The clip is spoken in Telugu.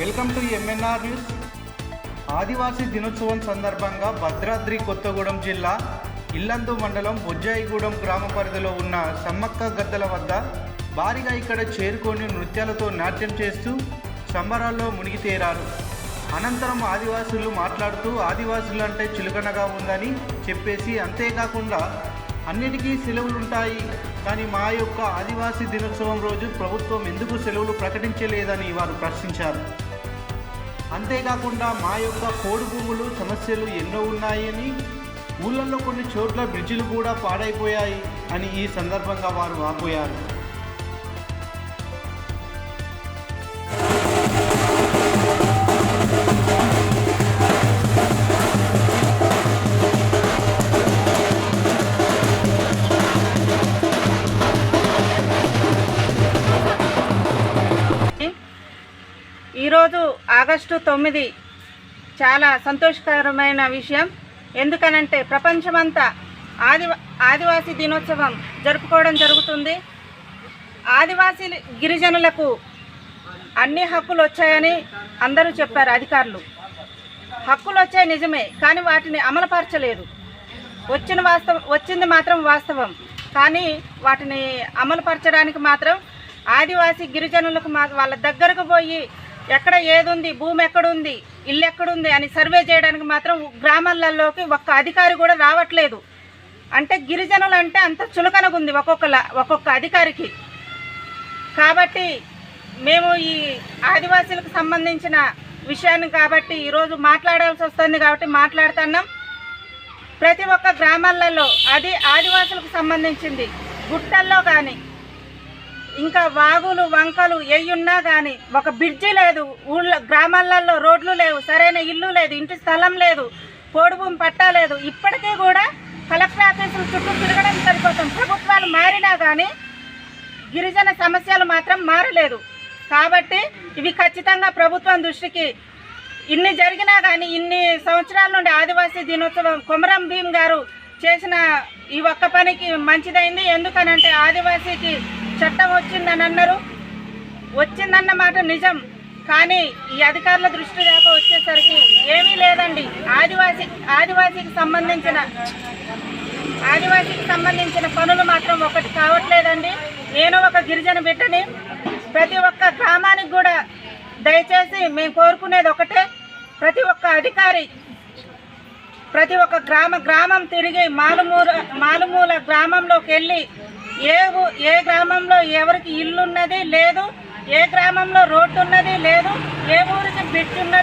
వెల్కమ్ టు ఎంఎన్ఆర్ న్యూస్ ఆదివాసీ దినోత్సవం సందర్భంగా భద్రాద్రి కొత్తగూడెం జిల్లా ఇల్లందు మండలం బొజ్జాయిగూడెం గ్రామ పరిధిలో ఉన్న సమ్మక్క గద్దల వద్ద భారీగా ఇక్కడ చేరుకొని నృత్యాలతో నాట్యం చేస్తూ సంబరాల్లో మునిగి తేరారు. అనంతరం ఆదివాసులు మాట్లాడుతూ ఆదివాసులు అంటే చులకనగా ఉందని చెప్పేసి అంతేకాకుండా అన్నిటికీ సెలవులుంటాయి. కానీ మా యొక్క ఆదివాసీ దినోత్సవం రోజు ప్రభుత్వం ఎందుకు సెలవులు ప్రకటించలేదని వారు ప్రశ్నించారు. అంతేకాకుండా మా యొక్క పోడు భూములు సమస్యలు ఎన్నో ఉన్నాయని ఊళ్ళల్లో కొన్ని చోట్ల బ్రిడ్జిలు కూడా పాడైపోయాయి అని ఈ సందర్భంగా వారు వాపోయారు. ఈరోజు ఆగస్టు తొమ్మిది చాలా సంతోషకరమైన విషయం. ఎందుకనంటే ప్రపంచమంతా ఆది ఆదివాసీ దినోత్సవం జరుపుకోవడం జరుగుతుంది. ఆదివాసీ గిరిజనులకు అన్ని హక్కులు వచ్చాయని అందరూ చెప్పారు అధికారులు. హక్కులు వచ్చాయి నిజమే కానీ వాటిని అమలుపరచలేదు. వచ్చిన వాస్తవం వచ్చింది మాత్రం వాస్తవం. కానీ వాటిని అమలుపరచడానికి మాత్రం ఆదివాసీ గిరిజనులకు మా వాళ్ళ దగ్గరకు పోయి ఎక్కడ ఏదుంది? భూమి ఎక్కడుంది? ఇల్లు ఎక్కడుంది? అని సర్వే చేయడానికి మాత్రం గ్రామాలలోకి ఒక్క అధికారి కూడా రావట్లేదు. అంటే గిరిజనులు అంటే అంత చులకనగా ఉంది ఒక్కొక్కల ఒక్కొక్క అధికారికి. కాబట్టి మేము ఈ ఆదివాసీలకు సంబంధించిన విషయాన్ని కాబట్టి ఈరోజు మాట్లాడాల్సి వస్తుంది కాబట్టి మాట్లాడుతున్నాం. ప్రతి ఒక్క గ్రామాలలో అది ఆదివాసులకు సంబంధించింది. గుట్టల్లో కానీ ఇంకా వాగులు వంకలు ఉన్నా కానీ ఒక బ్రిడ్జి లేదు. ఊళ్ళో గ్రామాలలో రోడ్లు లేవు. సరైన ఇల్లు లేదు. ఇంటి స్థలం లేదు. పోడుభూమి పట్టా లేదు. ఇప్పటికీ కూడా కలెక్టర్ ఆఫీసులు చుట్టూ తిరగడం సరిపోతుంది. ప్రభుత్వాలు మారినా కానీ గిరిజన సమస్యలు మాత్రం మారలేదు. కాబట్టి ఇవి ఖచ్చితంగా ప్రభుత్వం దృష్టికి ఇన్ని జరిగినా కానీ ఇన్ని సంవత్సరాల నుండి ఆదివాసీ దినోత్సవం కొమరం భీమ్ గారు చేసిన ఈ ఒక్క పనికి మంచిదైంది. ఎందుకనంటే ఆదివాసీకి చట్టం వచ్చిందని అన్నారు. వచ్చిందన్న మాట నిజం. కానీ ఈ అధికారుల దృష్టి దాకా వచ్చేసరికి ఏమీ లేదండి. ఆదివాసి ఆదివాసీకి సంబంధించిన ఆదివాసీకి సంబంధించిన పనులు మాత్రం ఒకటి కావట్లేదండి. నేను ఒక గిరిజన బిడ్డని ప్రతి ఒక్క గ్రామానికి కూడా దయచేసి మేము కోరుకునేది ఒకటే. ప్రతి ఒక్క అధికారి ప్రతి ఒక్క గ్రామ గ్రామం తిరిగి మాలుమూల మాలుమూల గ్రామంలోకి వెళ్ళి ఏ ఊ- ఏ గ్రామంలో ఎవరికి ఇల్లు ఉన్నది లేదు ఏ గ్రామంలో రోడ్డు ఉన్నది లేదు ఏ ఊరికి బిడ్డ ఉన్నది